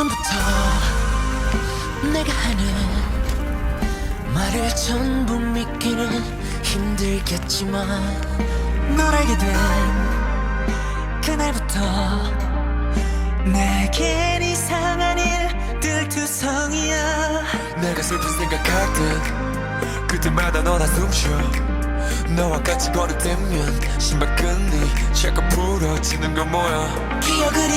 지금부터 내가 하는 말을 전부 믿기는 힘들겠지만 널 알게 된 그날부터 내겐 이상한 일들 투성이야. 내가 슬픈 생각할 때 그때마다 너나 숨쉬어. 너와 같이 걸어대면 신발끈이 자꾸 부러지는 건 뭐야? 기억을 잃은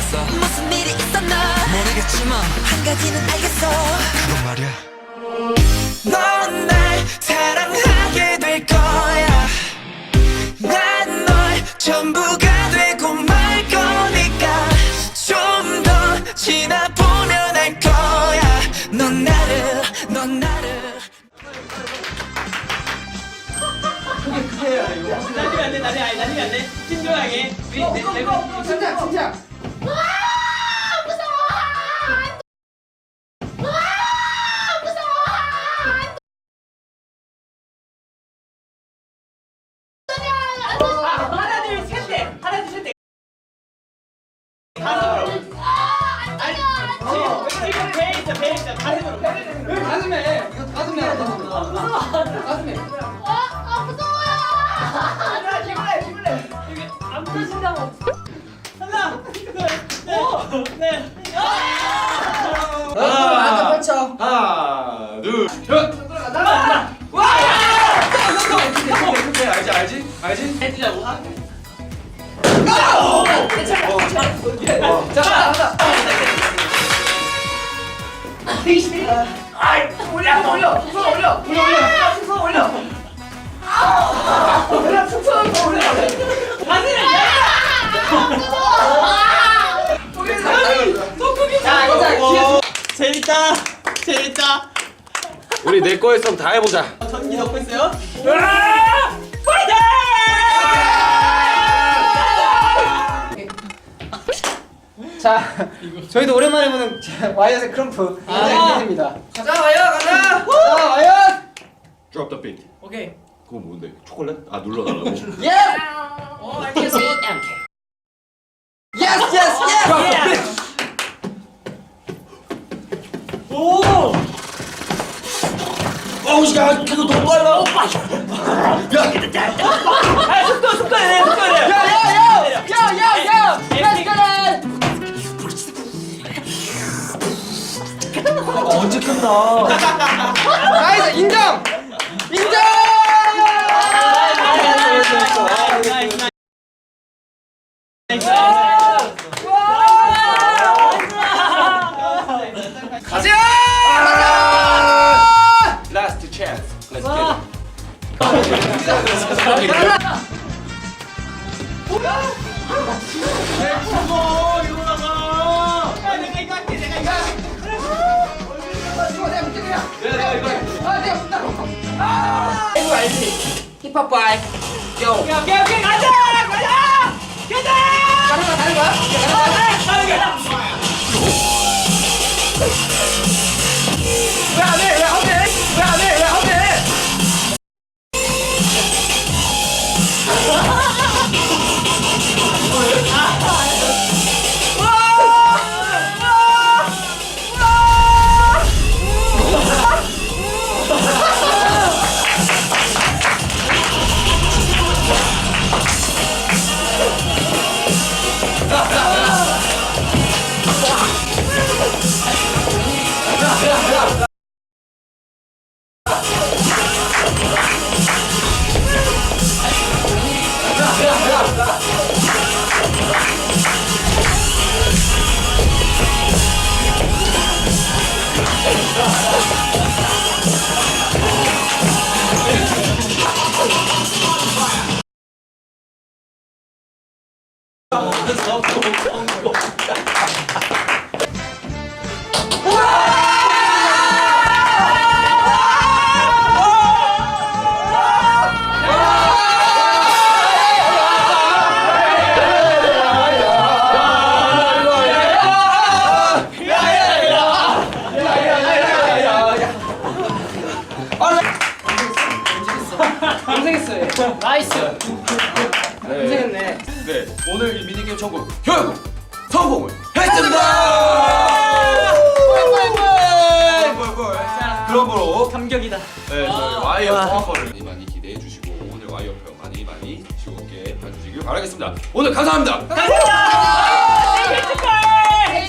세계에서 무슨 일이 있었나? 모르겠지만 한 가지는 알겠어. 그건 말이야. 넌 날 사랑하게 될 거야. 난 널 전부가 되고 말 거니까 좀 더 지나보면 알 거야. 넌 나를 넌 나를. 날리면 안 돼, 날리 아니 날리면 안 돼. 신중하게. 우리 내 내가 진짜 진짜 가슴에 이거 가슴에 가슴에 하나 셋, 넷. 앉아 펼쳐 하나, 둘, 셋. 와! 알지, 알지, 알지? 해주자고. 자 가자 가자 아이, 올려, 올려. 손 올려. 올려, 올려. 손 올려. 올려, 손 올려. 가슴에 자 가자 뒤에 재밌다. 재밌다. 우리 내거 했으면 다 해보자. 전기 넣고 있어요. 파이팅! 자 저희도 오랜만에 보는 와이엇의 크럼프 인사드립니다 가자 와이엇 가자 자 와이엇 Drop the beat. 오케이. 그거 뭔데? 초콜릿? 아 눌러 달라고. 예 어우, 야, 그거 너무 빨 야, 내가 이거 할게, 내가 이거 할게. 내가 이거. 아 문제 이거 알지 힙합 바이 요 오케이, 오케이, 오케이, 가자! 가자! 가자! 다른 거야 다른 거야 가자, 가자! 왜안 해? 왜안 해? 고생 네. 네, 오늘 이 미니게임 전국 결국 성공을 했습니다. 꿀꿀꿀. 그러므로 감격이다. 네, 저희 와이어 퍼포를 많이 많이 기대해 주시고 오늘 와이어 편 많이 많이 즐겁게 봐주시길 바라겠습니다. 오늘 감사합니다. 생일 축하해!